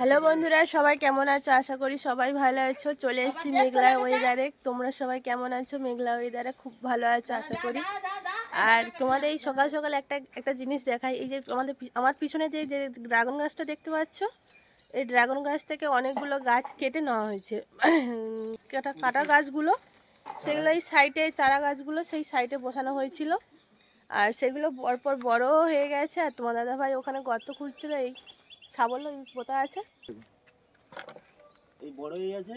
Hello বন্ধুরা, সবাই কেমন আছো? আশা করি সবাই ভালো আছো। চলে এসেছি মেঘলা ওয়েদারে তোমরা সবাই কেমন আছো? মেঘলা ওয়েদারে খুব ভালো আছো, আশা করি। আর তোমাদের এই সকাল সকাল একটা একটা জিনিস দেখাই। এই যে আমাদের আমার পিছনে যে যে ড্রাগন গাছটা দেখতে পাচ্ছ, এই ড্রাগন গাছ থেকে অনেকগুলো গাছ কেটে নেওয়া হয়েছে। কাটা কাটা গাছগুলো, সেগুলো এই সাইডে চারা গাছগুলো সেই সাইডে বসানো হয়েছিল। আর সেগুলো পরপর বড় হয়ে গেছে। আর তোমার দাদা ভাই ওখানে গর্ত খুঁজছিল এই সাবল ওই পোতা আছে? এই বড়ই আছে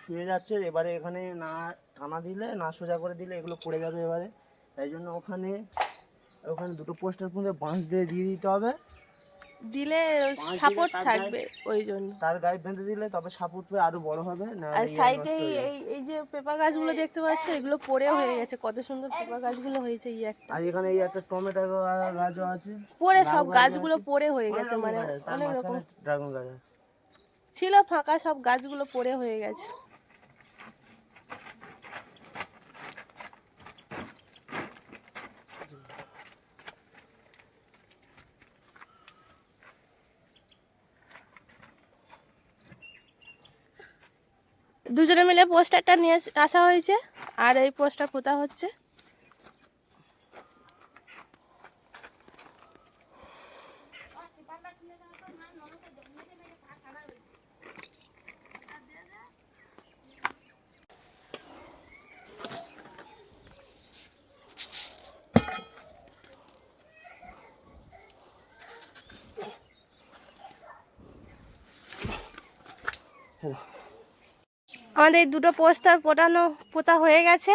শুয়ে যাচ্ছে, এবারে এখানে না টানা দিলে, না সোজা করে দিলে এগুলো পড়ে যাবে এবারে। তাই জন্য ওখানে ওখানে দুটো পোস্টের মধ্যে বাঁশ দিয়ে দিয়ে দিতে হবে। দিলে সাপোর্ট থাকবে ওই জন্য। তার গায়ে বেঁধে দিলে তবে সাপোর্ট আরও বড় হবে না আর সাইডে এই এই যে পেঁপা গাছগুলো দেখতে পাচ্ছ এগুলো পড়ে হয়ে গেছে। কত সুন্দর পেঁপা গাছগুলো হয়েছে এই একটা। আর এখানে এই একটা টমেটো গাছও আছে। পড়ে সব গাছ গাছগুলো পড়ে হয়ে গেছে মানে অনেক রকম। ড্রাগন গাছ আছে। ছিল ফাঁকা সব গাছগুলো পড়ে হয়ে গেছে। দুজনে মিলে পোস্টারটা নিয়ে আসা হয়েছে। আর এই পোস্টার পোতা হচ্ছে। আমাদের দুটো পোস্টার পোটানো পোতা হয়ে গেছে।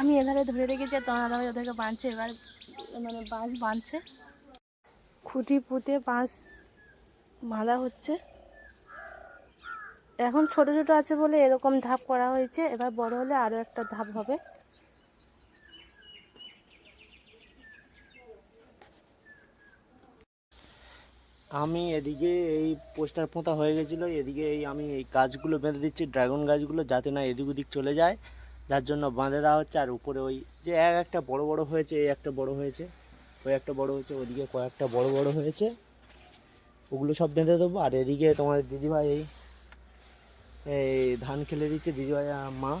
আমি এধারে ধরে রেখেছি তোমার দাদাভাই ওদেরকে বাঁধছে, এবার মানে বাঁশ বাঁধছে। খুঁটি পুঁতে বাঁশ বাঁধা হচ্ছে। এখন ছোট ছোট আছে বলে এরকম ধাপ করা হয়েছে, এবার বড় হলে আরও একটা ধাপ হবে। আমি এদিকে এই পোস্টার পোঁতা হয়ে গেছিল এদিকে এই আমি এই গাছগুলো বেঁধে দিচ্ছি ড্রাগন গাছগুলো যাতে না এদিক ওদিক চলে যায়। যার জন্য বাঁধে দেওয়া হচ্ছে আর উপরে ওই যে এক একটা বড় বড় হয়েছে এই একটা বড় হয়েছে ওই একটা বড় হয়েছে ওদিকে কয়েকটা বড় বড় হয়েছে। ওগুলো সব বেঁধে দেবো আর এদিকে তোমার দিদিভাই এই এই ধান খেলে দিচ্ছে দিদিভাই আর মা।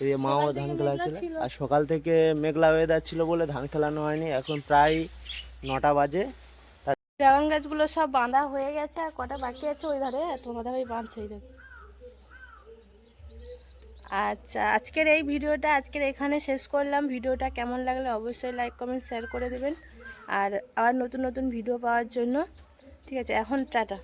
এদিকে মাও ধান খেলাচ্ছিল ছিল। আর সকাল থেকে মেঘলা ওয়েদার ছিল বলে ধান খেলানো হয়নি এখন প্রায় নটা বাজে। ড্রাগন গাছগুলো সব বাঁধা হয়ে গেছে আর কটা বাকি আছে ওই ধারে তোমাদের দাদাভাই বাঁধছে দেখো। আচ্ছা আজকের এই ভিডিওটা আজকের এখানে শেষ করলাম। ভিডিওটা কেমন লাগলে অবশ্যই লাইক কমেন্ট শেয়ার করে দেবেন। আর আবার নতুন নতুন ভিডিও পাওয়ার জন্য। ঠিক আছে, এখন টাটা।